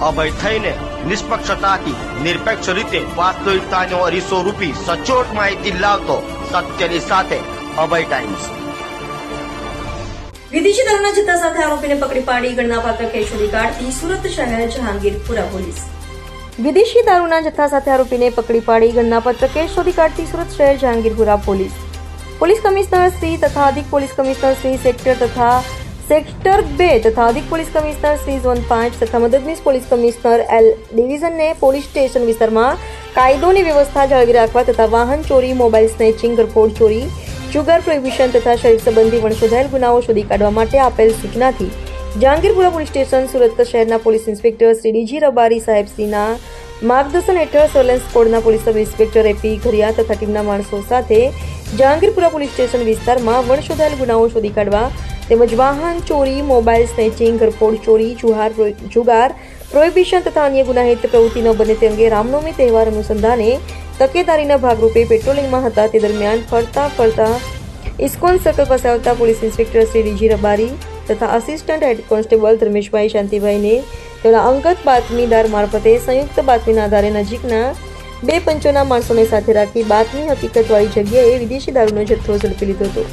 અભય થઈને નિષ્પક્ષતાથી નિરપેક્ષ રીતે વાસ્તવિકતાનો અરીસો રૂપી સચોટ માહિતી લાવતો સત્યની સાથે અભય ટાઈમ્સ. વિદેશી દારૂના જથ્થા સાથે આરોપીને પકડી પાડી ગણનાપાત્ર કેસ શોધી કાઢતી સુરત શહેર જહાંગીરપુરા પોલીસ. વિદેશી દારૂના જથ્થા સાથે આરોપીને પકડી પાડી ગણનાપત્ર કેસ શોધી કાઢતી સુરત શહેર Jahangirpura police. Police commissioner Shri તથા અધિક પોલીસ કમિશનર શ્રી સેક્ટર તથા સેક્ટર બે તથા અધિક પોલીસ કમિશનર શ્રી ઝોન પાંચ તથા મદદનીશ પોલીસ કમિશનર એલ ડિવિઝનને પોલીસ સ્ટેશન વિસ્તારમાં કાયદોની વ્યવસ્થા જાળવી રાખવા તથા વાહન ચોરી મોબાઈલ સ્નેચિંગ ગરફોડ ચોરી જુગાર પ્રોહિબિશન તથા શરીર સંબંધી વણશોધાયેલ ગુનાઓ શોધી કાઢવા માટે આપેલ સૂચનાથી જહાંગીરપુરા પોલીસ સ્ટેશન, સુરત શહેરના police inspector Shri DG Rabari સાહેબશ્રીના માર્ગદર્શન હેઠળ સર્વેલન્સ કોડના police sub inspector AP Ghariya તથા ટીમના માણસો સાથે જહાંગીરપુરા પોલીસ સ્ટેશન વિસ્તારમાં વણશોધાયેલ ગુનાઓ શોધી કાઢવા તેમજ વાહન ચોરી, મોબાઈલ સ્નેચિંગ, ઘરફોડ ચોરી, જુહાર જુગાર, પ્રોહિબિશન તથા અન્ય ગુનાહિત પ્રવૃત્તિ ન બને તે અંગે રામનવમી તહેવાર અનુસંધાને તકેદારીના ભાગરૂપે પેટ્રોલિંગમાં હતા. તે દરમિયાન ફરતા ફરતા ઇસ્કોન સર્કલ પાસે આવતા police inspector Shri DG Rabari તથા આસિસ્ટન્ટ હેડ કોન્સ્ટેબલ ધર્મેશભાઈ શાંતિભાઈને તેમના અંગત બાતમીદાર મારફતે સંયુક્ત બાતમીના આધારે નજીકના બે પંચોના માણસોને સાથે રાખી બાતમી હકીકતવાળી જગ્યાએ વિદેશી દારૂનો જથ્થો ઝડપી લીધો હતો.